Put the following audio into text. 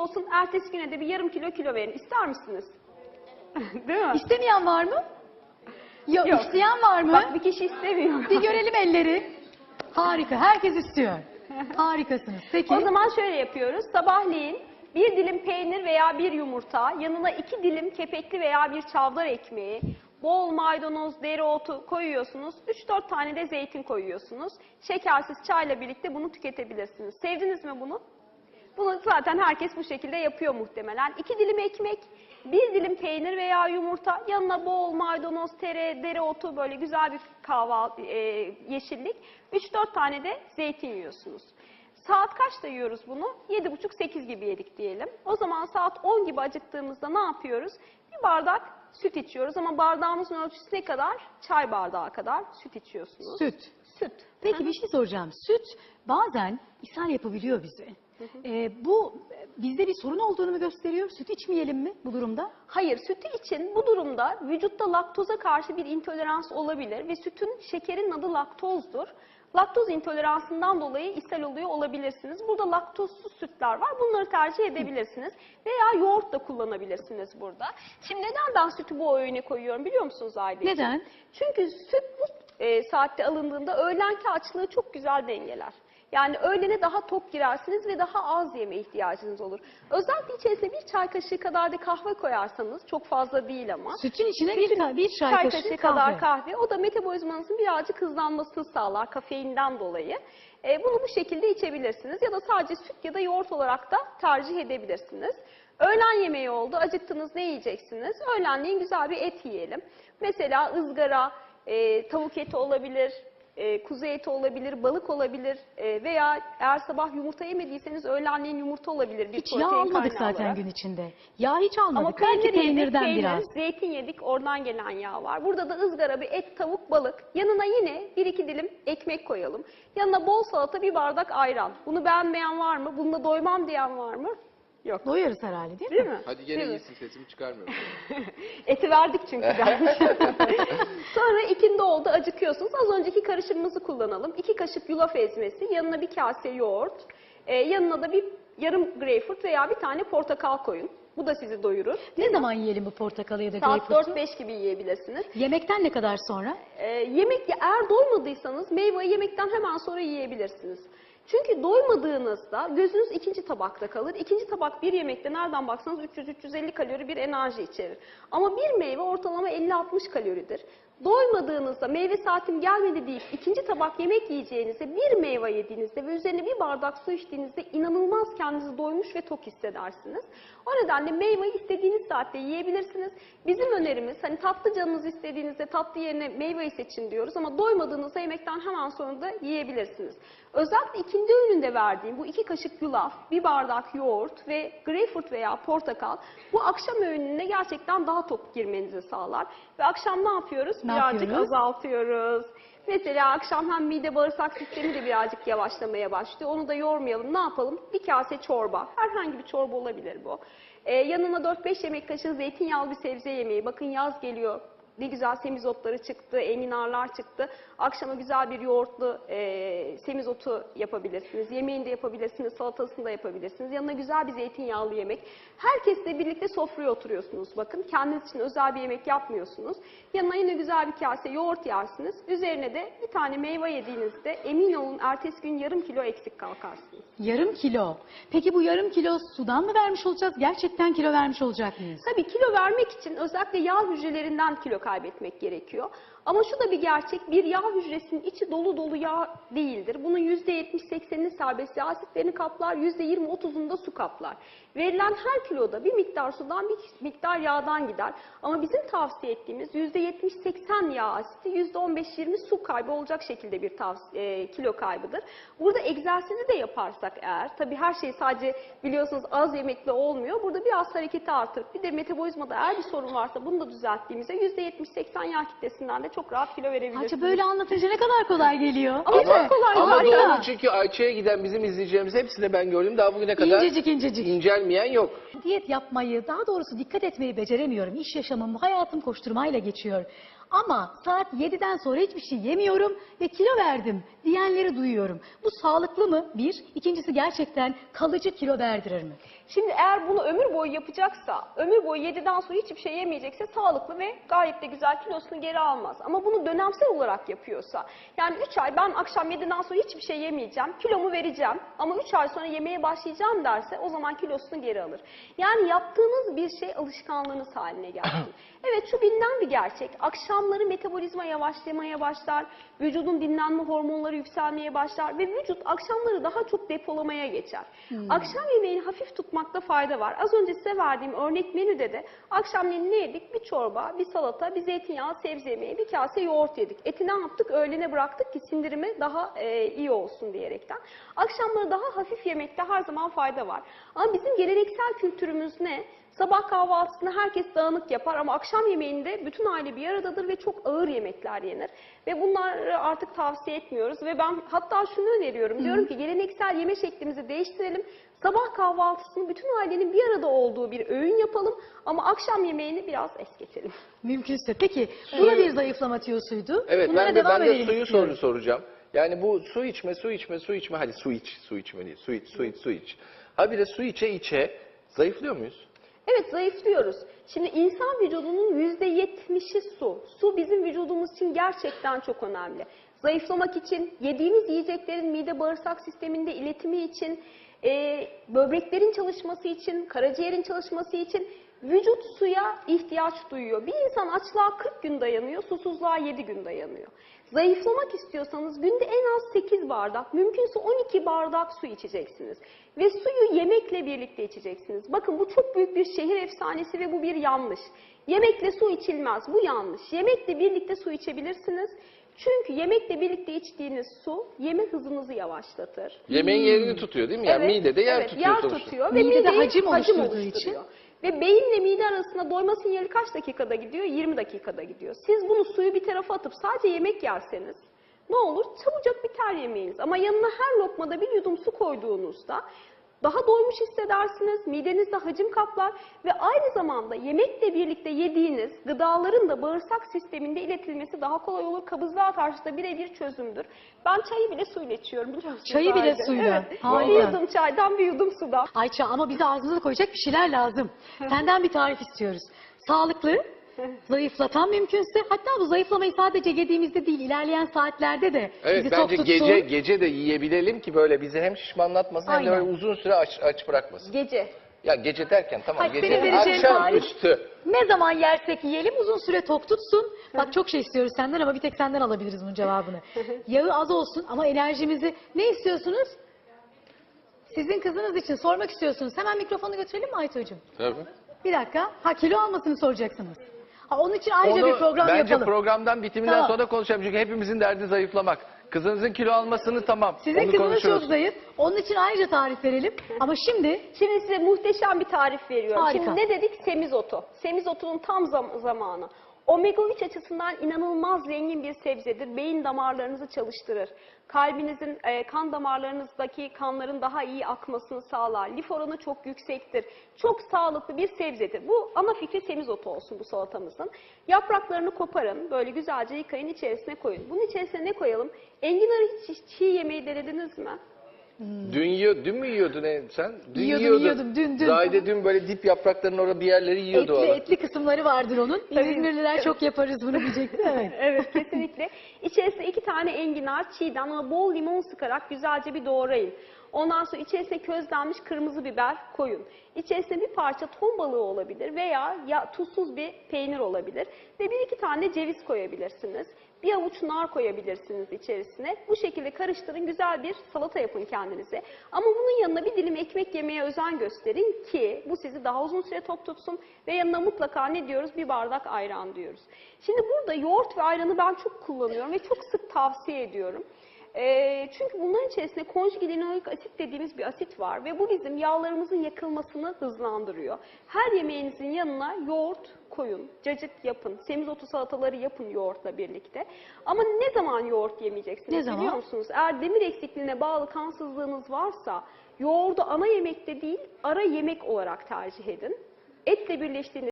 olsun. Ertesi güne de bir yarım kilo kilo verin. İster misiniz? Değil mi? İstemeyen var mı? Yok, Yok. isteyen var mı? Bak bir kişi istemiyor. Bir görelim elleri. Harika. Herkes istiyor. Harikasınız. Peki. O zaman şöyle yapıyoruz. Sabahleyin bir dilim peynir veya bir yumurta, yanına iki dilim kepekli veya bir çavdar ekmeği, bol maydanoz, dereotu koyuyorsunuz. 3-4 tane de zeytin koyuyorsunuz. Şekersiz çayla birlikte bunu tüketebilirsiniz. Sevdiniz mi bunu? Bunu zaten herkes bu şekilde yapıyor muhtemelen. İki dilim ekmek, bir dilim peynir veya yumurta, yanına bol maydanoz, tere, dereotu böyle güzel bir kahvaltı, e, yeşillik. 3-4 tane de zeytin yiyorsunuz. Saat kaçta yiyoruz bunu? 7.30-8 gibi yedik diyelim. O zaman saat 10 gibi acıktığımızda ne yapıyoruz? Bir bardak süt içiyoruz ama bardağımızın ölçüsü ne kadar? Çay bardağı kadar süt içiyorsunuz. Süt. Süt. Peki bir şey soracağım. Süt bazen ishal yapabiliyor bizi. Ee, bu bizde bir sorun olduğunu mu gösteriyor? Süt içmeyelim mi bu durumda? Hayır, sütü için bu durumda vücutta laktoza karşı bir intolerans olabilir ve sütün şekerin adı laktozdur. Laktoz intoleransından dolayı ishal oluyor olabilirsiniz. Burada laktozsuz sütler var. Bunları tercih edebilirsiniz. Veya yoğurt da kullanabilirsiniz burada. Şimdi neden ben sütü bu öğüne koyuyorum biliyor musunuz Aile? Neden? Çünkü süt bu e, saatte alındığında öğlenki açlığı çok güzel dengeler. Yani öğlene daha tok girersiniz ve daha az yeme ihtiyacınız olur. Özellikle içerisine bir çay kaşığı kadar da kahve koyarsanız, çok fazla değil ama. Sütün içine bir, ka- bir çay, çay kaşığı, kaşığı kahve. kadar kahve. O da metabolizmanızın birazcık hızlanmasını sağlar kafeinden dolayı. E, bunu bu şekilde içebilirsiniz ya da sadece süt ya da yoğurt olarak da tercih edebilirsiniz. Öğlen yemeği oldu. Acıktınız ne yiyeceksiniz? Öğlenleyin güzel bir et yiyelim. Mesela ızgara, e, tavuk eti olabilir, e, kuzu eti olabilir, balık olabilir e, veya eğer sabah yumurta yemediyseniz öğlenleyin yumurta olabilir. Bir Hiç yağ almadık zaten olarak. gün içinde. Yağ hiç almadık. Ama peynir yedik, peynirden peynir, biraz. zeytin yedik, oradan gelen yağ var. Burada da ızgara bir et, tavuk, balık. Yanına yine bir iki dilim ekmek koyalım. Yanına bol salata, bir bardak ayran. Bunu beğenmeyen var mı? Bununla doymam diyen var mı? Yok. Doyarız herhalde değil mi? Değil mi? Hadi gene Değil mi? iyisin sesimi çıkarmıyorum. Eti verdik çünkü gelmiş. Sonra ikindi oldu acıkıyorsunuz. Az önceki karışımımızı kullanalım. İki kaşık yulaf ezmesi, yanına bir kase yoğurt, e, yanına da bir yarım greyfurt veya bir tane portakal koyun. Bu da sizi doyurur. Ne zaman yiyelim bu portakalı ya da Saat greyfurtu? 4-5 gibi yiyebilirsiniz. Yemekten ne kadar sonra? Ee, yemek eğer doymadıysanız meyveyi yemekten hemen sonra yiyebilirsiniz. Çünkü doymadığınızda gözünüz ikinci tabakta kalır. İkinci tabak bir yemekte nereden baksanız 300-350 kalori bir enerji içerir. Ama bir meyve ortalama 50-60 kaloridir. Doymadığınızda meyve saatim gelmedi deyip ikinci tabak yemek yiyeceğinizde bir meyve yediğinizde ve üzerine bir bardak su içtiğinizde inanılmaz kendinizi doymuş ve tok hissedersiniz. O nedenle meyveyi istediğiniz saatte yiyebilirsiniz. Bizim önerimiz hani tatlı canınız istediğinizde tatlı yerine meyveyi seçin diyoruz ama doymadığınızda yemekten hemen sonra da yiyebilirsiniz. Özellikle ikinci öğününde verdiğim bu iki kaşık yulaf, bir bardak yoğurt ve greyfurt veya portakal bu akşam öğününe gerçekten daha tok girmenizi sağlar. Ve akşam ne yapıyoruz? Ne birazcık yapıyoruz? azaltıyoruz. Mesela akşam hem mide bağırsak sistemi de birazcık yavaşlamaya başlıyor. Onu da yormayalım. Ne yapalım? Bir kase çorba. Herhangi bir çorba olabilir bu. Ee, yanına 4-5 yemek kaşığı zeytinyağlı bir sebze yemeği. Bakın yaz geliyor. Ne güzel semizotları çıktı, enginarlar çıktı. Akşama güzel bir yoğurtlu e, semizotu yapabilirsiniz. Yemeğini de yapabilirsiniz, salatasını da yapabilirsiniz. Yanına güzel bir zeytinyağlı yemek. Herkesle birlikte sofraya oturuyorsunuz. Bakın kendiniz için özel bir yemek yapmıyorsunuz. Yanına yine güzel bir kase yoğurt yersiniz. Üzerine de bir tane meyve yediğinizde emin olun ertesi gün yarım kilo eksik kalkarsınız. Yarım kilo. Peki bu yarım kilo sudan mı vermiş olacağız? Gerçekten kilo vermiş olacak mıyız? Tabii kilo vermek için özellikle yağ hücrelerinden kilo kaybetmek gerekiyor. Ama şu da bir gerçek, bir yağ hücresinin içi dolu dolu yağ değildir. Bunun %70-80'ini serbest yağ asitlerini kaplar, %20-30'unu da su kaplar. Verilen her kiloda bir miktar sudan bir miktar yağdan gider. Ama bizim tavsiye ettiğimiz %70-80 yağ asiti, %15-20 su kaybı olacak şekilde bir tavsiye, e, kilo kaybıdır. Burada egzersizi de yaparsak eğer, tabii her şey sadece biliyorsunuz az yemekle olmuyor. Burada biraz hareketi artırıp bir de metabolizmada eğer bir sorun varsa bunu da düzelttiğimizde %70-80 yağ kitlesinden de çok rahat kilo verebilirsiniz. Hacı böyle anlatınca ne kadar kolay geliyor. Ama mi? çok kolay, Ama harika. doğru çünkü Ayça'ya giden bizim izleyicilerimiz hepsini ben gördüm. Daha bugüne kadar İncecik incecik. incelmeyen yok. Diyet yapmayı, daha doğrusu dikkat etmeyi beceremiyorum. İş yaşamım, hayatım koşturmayla geçiyor. Ama saat 7'den sonra hiçbir şey yemiyorum ve kilo verdim diyenleri duyuyorum. Bu sağlıklı mı? Bir. İkincisi gerçekten kalıcı kilo verdirir mi? Şimdi eğer bunu ömür boyu yapacaksa, ömür boyu 7'den sonra hiçbir şey yemeyecekse sağlıklı ve gayet de güzel kilosunu geri almaz. Ama bunu dönemsel olarak yapıyorsa, yani 3 ay ben akşam 7'den sonra hiçbir şey yemeyeceğim, kilomu vereceğim ama 3 ay sonra yemeye başlayacağım derse o zaman kilosunu geri alır. Yani yaptığınız bir şey alışkanlığınız haline gelsin. Evet şu bilinen bir gerçek. Akşamları metabolizma yavaşlamaya başlar, vücudun dinlenme hormonları yükselmeye başlar ve vücut akşamları daha çok depolamaya geçer. Akşam yemeğini hafif tutmakta fayda var. Az önce size verdiğim örnek menüde de akşamleyin ne yedik? Bir çorba, bir salata, bir zeytinyağı, sebze yemeği, bir kase yoğurt yedik. Eti ne yaptık? Öğlene bıraktık ki sindirimi daha e, iyi olsun diyerekten. Akşamları daha hafif yemekte her zaman fayda var. Ama bizim geleneksel kültürümüz ne? Sabah kahvaltısını herkes dağınık yapar ama akşam yemeğinde bütün aile bir aradadır ve çok ağır yemekler yenir. Ve bunları artık tavsiye etmiyoruz ve ben hatta şunu öneriyorum. Diyorum ki geleneksel yeme şeklimizi değiştirelim. Sabah kahvaltısını bütün ailenin bir arada olduğu bir öğün yapalım ama akşam yemeğini biraz es geçelim. Mümkünse. Peki bu da bir zayıflama tiyosuydu. Evet Bunlara ben de, devam ben de edelim suyu istiyorum. soru soracağım. Yani bu su içme, su içme, su içme. Hadi su iç, su içme değil. Su iç, su iç, su iç. Ha bir de su içe içe zayıflıyor muyuz? Evet zayıflıyoruz. Şimdi insan vücudunun %70'i su. Su bizim vücudumuz için gerçekten çok önemli. Zayıflamak için, yediğimiz yiyeceklerin mide bağırsak sisteminde iletimi için, e, böbreklerin çalışması için, karaciğerin çalışması için vücut suya ihtiyaç duyuyor. Bir insan açlığa 40 gün dayanıyor, susuzluğa 7 gün dayanıyor. Zayıflamak istiyorsanız günde en az 8 bardak, mümkünse 12 bardak su içeceksiniz. Ve suyu yemekle birlikte içeceksiniz. Bakın bu çok büyük bir şehir efsanesi ve bu bir yanlış. Yemekle su içilmez, bu yanlış. Yemekle birlikte su içebilirsiniz. Çünkü yemekle birlikte içtiğiniz su yeme hızınızı yavaşlatır. Yemeğin yerini tutuyor değil mi? Yani midede yer evet, tutuyor yer sonuçta. tutuyor ve Midede hacim oluşturduğu oluşturuyor. için. Ve beyinle mide arasında doyma sinyali kaç dakikada gidiyor? 20 dakikada gidiyor. Siz bunu suyu bir tarafa atıp sadece yemek yerseniz ne olur? Çabucak biter yemeğiniz. Ama yanına her lokmada bir yudum su koyduğunuzda daha doymuş hissedersiniz, midenizde hacim kaplar ve aynı zamanda yemekle birlikte yediğiniz gıdaların da bağırsak sisteminde iletilmesi daha kolay olur. Kabızlığa karşı da birebir çözümdür. Ben çayı bile suyla içiyorum biliyor musunuz? Çayı bile Ayrıca? suyla. Evet. Bir yudum çaydan bir yudum sudan. Ayça ama bize ağzımıza koyacak bir şeyler lazım. Senden bir tarif istiyoruz. Sağlıklı, zayıflatan mümkünse. Hatta bu zayıflamayı sadece yediğimizde değil, ilerleyen saatlerde de Evet bizi tok bence tutsun. gece gece de yiyebilelim ki böyle bizi hem şişmanlatmasın hem de Aynen. böyle uzun süre aç, aç bırakmasın. Gece. Ya gece derken tamam Hayır, gece vereceğin akşam tarif- üstü. Ne zaman yersek yiyelim uzun süre tok tutsun. Bak çok şey istiyoruz senden ama bir tek senden alabiliriz bunun cevabını. Yağı az olsun ama enerjimizi ne istiyorsunuz? Sizin kızınız için sormak istiyorsunuz. Hemen mikrofonu götürelim mi Aytuğ'cum? Tabii. Bir dakika. Ha kilo almasını soracaksınız. Ha, onun için ayrıca Onu bir program bence yapalım. programdan bitiminden Tamam. sonra konuşalım. Çünkü hepimizin derdi zayıflamak. Kızınızın kilo almasını tamam. Sizin onu kızınız konuşuruz. çok zayıf. Onun için ayrıca tarif verelim. Ama şimdi Şimdi size muhteşem bir tarif veriyorum. Harika. Şimdi ne dedik? Semizotu. Semizotunun tam zam- zamanı. Omega 3 açısından inanılmaz zengin bir sebzedir. Beyin damarlarınızı çalıştırır. Kalbinizin, e, kan damarlarınızdaki kanların daha iyi akmasını sağlar. Lif oranı çok yüksektir. Çok sağlıklı bir sebzedir. Bu ana fikri semizotu olsun bu salatamızın. Yapraklarını koparın. Böyle güzelce yıkayın içerisine koyun. Bunun içerisine ne koyalım? Enginarı hiç çiğ yemeği denediniz mi? Dün, yiyor, dün mü yiyordun en- sen? Dün Yiyordum, yiyordun. yiyordum, dün, dün. Zahide dün böyle dip yapraklarının orada bir yerleri yiyordu. etli etli kısımları vardır onun. Biz İzmirliler çok yaparız bunu diyecektim. Evet. Evet kesinlikle. İçerisine iki tane enginar çiğden ama bol limon sıkarak güzelce bir doğrayın. Ondan sonra içerisine közlenmiş kırmızı biber koyun. İçerisine bir parça ton balığı olabilir veya ya tuzsuz bir peynir olabilir. Ve bir iki tane ceviz koyabilirsiniz. Bir avuç nar koyabilirsiniz içerisine. Bu şekilde karıştırın güzel bir salata yapın kendinize. Ama bunun yanına bir dilim ekmek yemeye özen gösterin ki bu sizi daha uzun süre tok tutsun. Ve yanına mutlaka ne diyoruz? Bir bardak ayran diyoruz. Şimdi burada yoğurt ve ayranı ben çok kullanıyorum ve çok sık tavsiye ediyorum. Ee, çünkü bunların içerisinde konjugilinoik asit dediğimiz bir asit var ve bu bizim yağlarımızın yakılmasını hızlandırıyor. Her yemeğinizin yanına yoğurt koyun, cacık yapın, semizotu salataları yapın yoğurtla birlikte. Ama ne zaman yoğurt yemeyeceksiniz Ne zaman? biliyor musunuz? Eğer demir eksikliğine bağlı kansızlığınız varsa yoğurdu ana yemekte değil ara yemek olarak tercih edin. Etle birleştiğinde